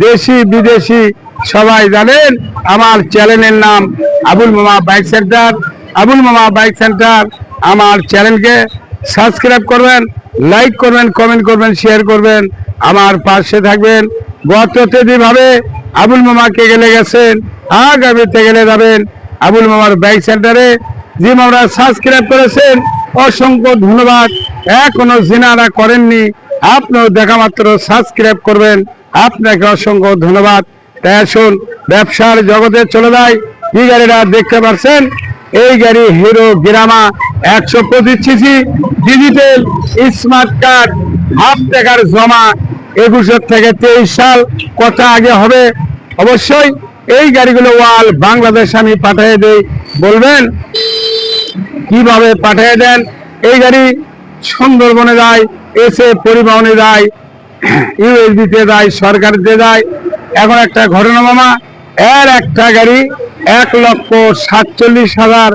দেশি, বিদেশি, সবাই জানেন, আমার চ্যানেলের নাম আবুল মামা বাইক সেন্টার। আবুল মামা বাইক সেন্টার, আমার চ্যানেলকে সাবস্ক্রাইব করবেন, লাইক করবেন, কমেন্ট করবেন, শেয়ার করবেন। আমার পাশে থাকবেন। গততে যেভাবে আবুল মামাকে গেলে গেছেন, আগামীতে গেলে যাবেন আবুল মামার বাইক সেন্টারে। যে মামরা, সাবস্ক্রাইব করেছেন। অসংখ্য ধন্যবাদ। এখনও জেনারা করেননি। আপনিও দেখা মাত্র সাবস্ক্রাইব করবেন। আপনাকে অসংখ্য ধন্যবাদ। তাই আসুন, ব্যবসার জগতে চলে যায় কি গাড়িটা দেখতে পাচ্ছেন? এই গাড়ি হিরো গ্রামা একশো পঁচিশ CC digital smart card, half টাকার জমা একুশের থেকে তেইশ সাল কত আগে হবে। অবশ্যই এই গাড়িগুলো ওয়াল বাংলাদেশ আমি পাঠিয়ে দেই। বলবেন, কীভাবে পাঠিয়ে দেন? এই গাড়ি সুন্দরবনে যায়, এসে পরিবহনে যায় ইউএসবিতে যায় সরকারিতে যায়। এখন একটা ঘটনা মামা, এর একটা গাড়ি এক লক্ষ সাতচল্লিশ হাজার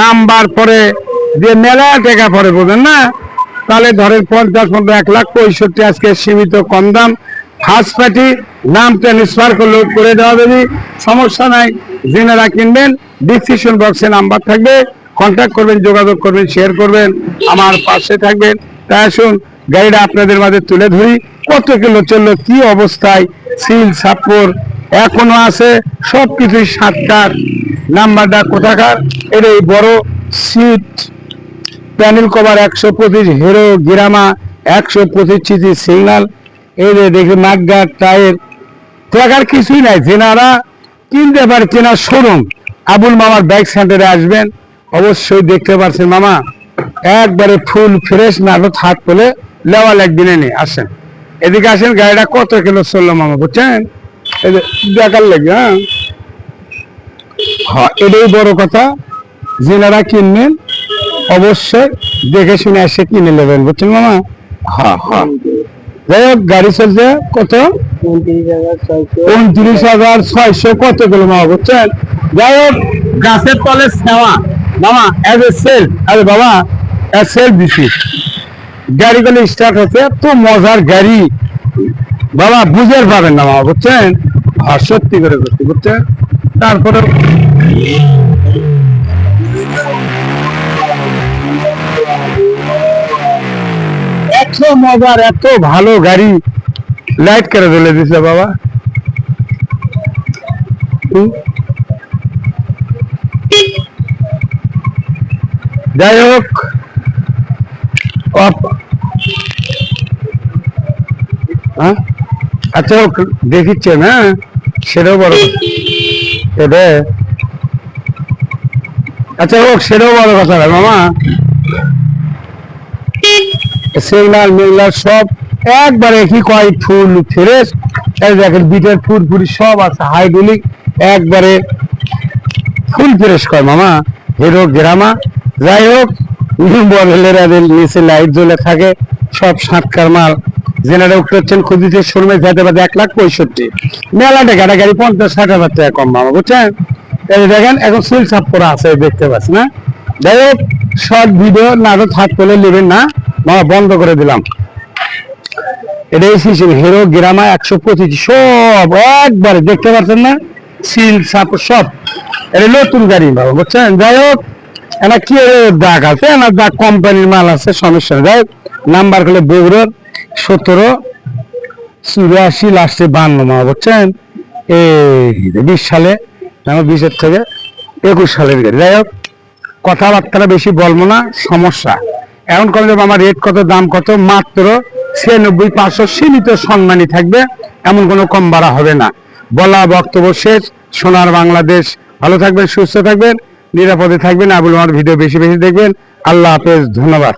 নাম্বার পরে যে মেলা টাকা পরে, বোঝেন না? তাহলে ধরেন পঞ্চাশ মতো এক লাখ পঁয়ষট্টি আজকে সীমিত কম দাম। ফার্স্ট পার্টি নাম ট্রান্সফার করলে, করে দেওয়া যাবে সমস্যা নাই জেনারা কিনবেন ডিসক্রিপশন বক্সে নাম্বার থাকবে। কন্ট্যাক্ট করবেন, যোগাযোগ করবেন শেয়ার করবেন, আমার পাশে থাকবেন। তাই আসুন, গাড়িটা আপনাদের মাঝে তুলে ধরি। কত কিলো চলল, কি অবস্থায়, সিল সাপোর এখনও আছে সব কিছুই সাতটার নাম্বারটা কোথাকার? এটা এই বড় সিট প্যানেল কভার একশো পঁচিশ হিরো গিরামা একশো পঁচিশ সিসি সিগনাল এই যে দেখি নাগগার টায়ার দেখার কিছুই নাই যেনারা কিনতে পারে কেনার শোরুম। আবুল মামার ব্যাগ সেন্টারে আসবেন। অবশ্যই দেখতে পারছেন মামা। একবারে ফুল ফ্রেশ নাটক হাত পেলে লেওয়াল একদিনে নেই আসেন। এদিকে আসেন, গাড়িটা কত কিলো চলল মামা, বুঝছেন? দেখার লাগে হ্যাঁ? হ্যাঁ এটাই বড় কথা। যেনারা কিনবেন, অবশ্যই দেখে শুনে এসে কিনে নেবেন, বুঝছেন মামা? হ্যাঁ হ্যাঁ। যাই গাড়ি চলছে কত? উনত্রিশ হাজার ছয়শো কত কিলো মামা, বুঝছেন? যাই হোক, গাছের তলে সেওয়া মামা এজ এ সেল আরে বাবা সেল দিছি গাড়িগুলো স্টার্ট হচ্ছে এত মজার গাড়ি। বাবা, বুঝের পাবেন না মামা, বুঝছেন? আর সত্যি করে করছি বুঝছেন? তারপরে এত মজার, এত ভালো গাড়ি। লাইট করে দিলে দিছে বাবা। যাই হোক হ্যাঁ? আচ্ছা হোক দেখিচ্ছেন হ্যাঁ? সেটাও বড় কথা। আচ্ছা হোক, সেটাও বড় কথা মামা। সিগনাল মিগনাল সব একবারে কি কয়, ফুল, ফ্রেশ। দেখেন, বিটের ফুল ফুল সব আছে হাইড্রোলিক একবারে ফুল ফ্রেশ কয় মামা। Hero Glamour. যাই হোক বলের নিচে লাইট জ্বলে থাকে, সব সাতকার মাল। জেনারে উঠতে হচ্ছেন খুঁজিতে শোরুমে যেতে পারে এক লাখ পঁয়ষট্টি। মেলা টাকা গাড়ি পঞ্চাশ ষাট হাজার টাকা কম মামা বুঝছেন? এই দেখেন, এখন সিল সাপ করা আছে দেখতে পাচ্ছি না যাই হোক শর্ট ভিডিও না তো থাক করে নেবেন না মামা বন্ধ করে দিলাম। এটা এসেছিল হিরো গ্রামা একশো পঁচিশ, সব একবারে, দেখতে পাচ্ছেন না? সিল সাপ সব। এটা নতুন গাড়ি, বাবা, বুঝছেন? যাই হোক এটা কি দাগ আছে? না দাগ কোম্পানির মাল আছে, সমস্যা নেই। নাম্বার হলো বগুড়ার সতেরো চুরাশি লাস্টে বান্ন মা, বুঝছেন? এই বিশ সালে আমার বিশের থেকে একুশ সালের গাড়ি। যাই হোক কথাবার্তা বেশি বলব না, সমস্যা। এখন কম আমার রেট কত, দাম কত, মাত্র ছিয়ানব্বই পাঁচশো সীমিত সম্মানী থাকবে, এমন কোনো কম বাড়া হবে না। বলা বক্তব্য শেষ, সোনার বাংলাদেশ। ভালো থাকবেন, সুস্থ থাকবেন। নিরাপদে থাকবেন আবুল আমার ভিডিও বেশি বেশি দেখবেন। আল্লাহ হাফেজ ধন্যবাদ।